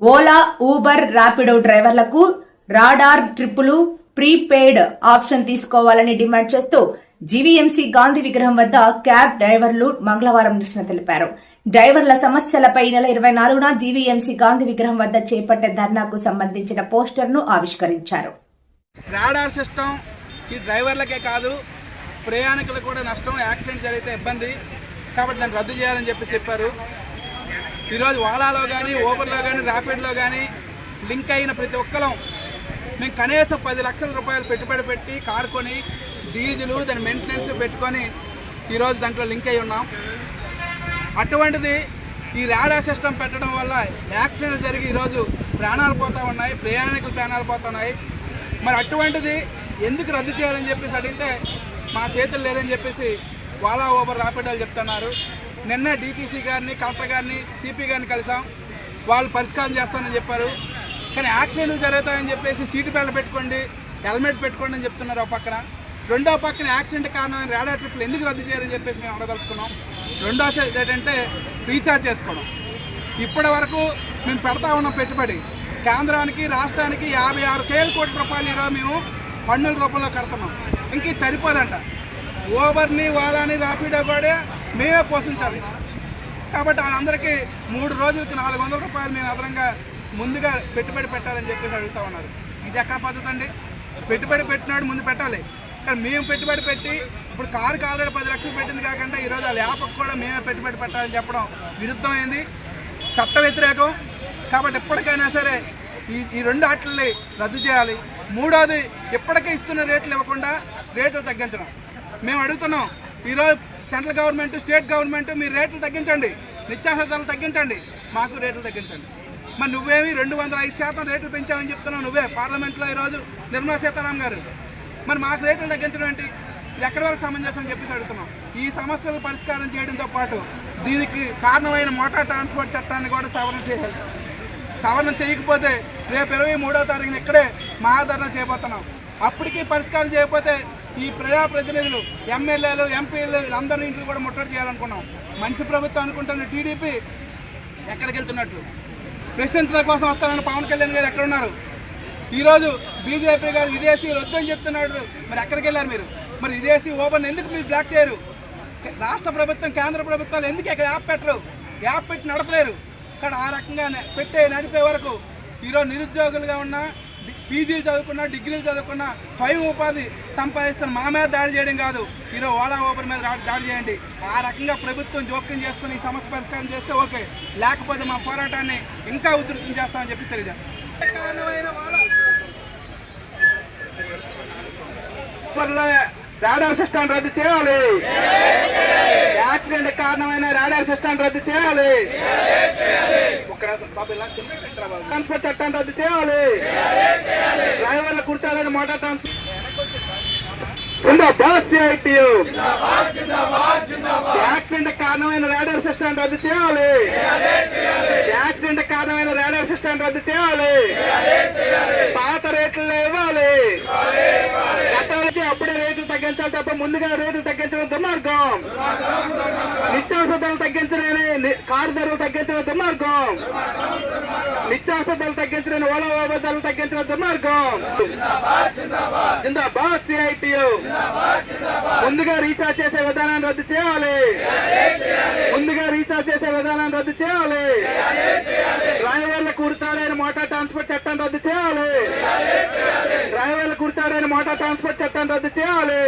Ola Uber Rapido డ్రైవర్లకు radar ట్రిప్పులు prepaid option తీసుకోవాలని డిమాండ్ చేస్తూ జీవీఎంసీ గాంధీ విగ్రహం వద్ద క్యాబ్ డ్రైవర్లు మంగళవారం నిరసన తెలిపారు. డ్రైవర్ల సమస్యలపై నెల ఇరవై నాలుగున జీవీఎంసీ గాంధీ విగ్రహం వద్ద చేపట్టే ధర్నాకు సంబంధించిన పోస్టర్ను ఆవిష్కరించారు. రాడార్ సిస్టమ్ ఈ డ్రైవర్లకే కాదు ప్రయాణికులకు కూడా నష్టం యాక్సిడెంట్ జరిగితే ఇబ్బంది. కాబట్టి దాన్ని రద్దు చేయాలని చెప్పి చెప్పారు. ఈరోజు ఓలాలో కానీ ఓబర్లో కానీ ర్యాపిడ్లో కానీ లింక్ అయిన ప్రతి ఒక్కరం మేము కనీసం పది లక్షల రూపాయలు పెట్టుబడి పెట్టి కారు కొని డీజిల్ దాని మెయింటెనెన్స్ పెట్టుకొని ఈరోజు దాంట్లో లింక్ అయి ఉన్నాం. అటువంటిది ఈ రాడార్ సిస్టమ్ పెట్టడం వల్ల యాక్సిడెంట్ జరిగి ఈరోజు ప్రాణాలు పోతూ ఉన్నాయి ప్రయాణికులు ప్రాణాలు పోతున్నాయి మరి అటువంటిది ఎందుకు రద్దు చేయాలని చెప్పేసి అడిగితే మా చేతులు లేదని చెప్పేసి వాలా ఓబర్ రాపిడోలు చెప్తున్నారు. నిన్న డీటీసీ గారిని కలెక్టర్ గారిని సిపి గారిని కలిసాం. వాళ్ళు పరిష్కారం చేస్తానని చెప్పారు. కానీ యాక్సిడెంట్లు జరుగుతాయని చెప్పేసి సీటు బెల్ట్ పెట్టుకోండి హెల్మెట్ పెట్టుకోండి అని చెప్తున్నారు ఒక పక్కన. రెండో పక్కన యాక్సిడెంట్ కారణమైన రాడా ట్రిప్లు ఎందుకు రద్దు చేయాలని చెప్పేసి మేము అడగదలుచుకున్నాం. రెండో ఏంటంటే రీఛార్జ్ చేసుకోవడం. ఇప్పటి వరకు మేము పెడతా ఉన్నాం పెట్టుబడి కేంద్రానికి రాష్ట్రానికి యాభై ఆరు వేల కోట్ల రూపాయలు ఈరోజు మేము పన్నుల రూపంలో కడుతున్నాం. ఇంక సరిపోదంట. ఓబర్ని వాళ్ళని రాపిడో కూడా మేమే పోషించాలి. కాబట్టి వాళ్ళందరికీ మూడు రోజులకి నాలుగు వందల రూపాయలు మేము అదనంగా ముందుగా పెట్టుబడి పెట్టాలని చెప్పేసి అడుగుతా ఉన్నారు. ఇది ఎక్కడ పద్ధతి అండి? పెట్టుబడి పెట్టినాడు ముందు పెట్టాలి. కానీ మేము పెట్టుబడి పెట్టి ఇప్పుడు కారుకి ఆల్రెడీ పది లక్షలు పెట్టింది కాకుండా ఈరోజు ఆ ల్యాప్కి కూడా మేమే పెట్టుబడి పెట్టాలని చెప్పడం విరుద్ధమైంది. చట్ట వ్యతిరేకం. కాబట్టి ఎప్పటికైనా సరే ఈ ఈ రెండు ఆటల్ని రద్దు చేయాలి. మూడోది ఇప్పటికే ఇస్తున్న రేట్లు ఇవ్వకుండా రేట్లు తగ్గించడం. మేము అడుగుతున్నాం ఈరోజు సెంట్రల్ గవర్నమెంట్ స్టేట్ గవర్నమెంట్ మీరు రేట్లు తగ్గించండి నిత్యావసర ధరలు తగ్గించండి మాకు రేట్లు తగ్గించండి. మరి నువ్వేమి రెండు వందల ఐదు శాతం రేట్లు పెంచామని చెప్తున్నావు నువ్వే పార్లమెంట్లో ఈరోజు నిర్మలా సీతారాం గారు. మరి మాకు రేట్లు తగ్గించడం ఏంటి? ఎక్కడి వరకు సమంజసం అని చెప్పేసి అడుగుతున్నాం. ఈ సమస్యలు పరిష్కారం చేయడంతో పాటు దీనికి కారణమైన మోటార్ ట్రాన్స్పోర్ట్ చట్టాన్ని కూడా సవరణ చేయాలి. సవరణ చేయకపోతే రేపు ఇరవై మూడో తారీఖున ఇక్కడే మహాధరణ చేయబోతున్నాం. అప్పటికీ పరిష్కారం చేయకపోతే ఈ ప్రజాప్రతినిధులు ఎమ్మెల్యేలు ఎంపీలు వీళ్ళందరి ఇంట్లో కూడా ముట్టడి చేయాలనుకున్నాం. మంచి ప్రభుత్వం అనుకుంటున్న టీడీపీ ఎక్కడికి వెళ్తున్నట్లు? ప్రశ్నించడం కోసం వస్తానని పవన్ కళ్యాణ్ గారు ఎక్కడ ఉన్నారు ఈరోజు బీజేపీ గారు విదేశీయులు వద్దని చెప్తున్నాడు. మరి ఎక్కడికి వెళ్ళారు మీరు? మరి విదేశీ ఓపెన్ ఎందుకు మీరు బ్లాక్ చేయరు? రాష్ట్ర ప్రభుత్వం కేంద్ర ప్రభుత్వాలు ఎందుకు ఇక్కడ యాప్ పెట్టరు? యాప్ పెట్టి నడపలేరు. ఇక్కడ ఆ రకంగా పెట్టే నడిపే వరకు ఈరోజు నిరుద్యోగులుగా ఉన్న పీజీలు చదువుకున్నా డిగ్రీలు చదువుకున్నా స్వయం ఉపాధి సంపాదిస్తున్న మా మీద దాడి చేయడం కాదు. ఈరోజు ఓలా ఓపెన్ మీద దాడి చేయండి. ఆ రకంగా ప్రభుత్వం జోక్యం చేసుకుని ఈ సమస్య పరిష్కారం చేస్తే ఓకే. లేకపోతే మా పోరాటాన్ని ఇంకా ఉధృతం చేస్తామని చెప్పి తెలియజేస్తాం. రాడార్ సిస్టమ్ రద్దు చేయాలి. యాక్సిడెంట్ కారణమైన రాడార్ సిస్టమ్ రద్దు చేయాలి. ట్రాన్స్ఫర్ నిమిషం చట్టాన్ని రద్దు చేయాలి. డ్రైవర్ల కుర్తాలని మాట యాక్సిడెంట్ కారణమైన రాడార్ సిస్టమ్ రద్దు చేయాలి. యాక్సిడెంట్ కారణమైన రాడర్ సిస్టమ్ రద్దు చేయాలి. పాత రేట్లు ఇవ్వాలి గత అప్పుడే రేట్లు తగ్గించాలి తప్ప ముందుగా రేట్లు తగ్గించడం దుర్మార్గం. నిత్యావసర ధరలు తగ్గించలేని కారు ధరలు తగ్గించడం దుర్మార్గం. నిత్యావసర ధరలు తగ్గించలేని ఓలా ఓబా ధరలు తగ్గించడం దుర్మార్గం. జిందాబాద్ సిఐటియు. ముందుగా రీఛార్జ్ చేసే విధానాన్ని రద్దు చేయాలి. ముందుగా రీఛార్జ్ చేసే విధానాన్ని రద్దు చేయాలి. డ్రైవర్ల కుడతాడైన మోటార్ ట్రాన్స్పోర్ట్ చట్టం రద్దు చేయాలి. డ్రైవర్ల కుడతాడైన మోటార్ ట్రాన్స్పోర్ట్ చట్టం రద్దు చేయాలి.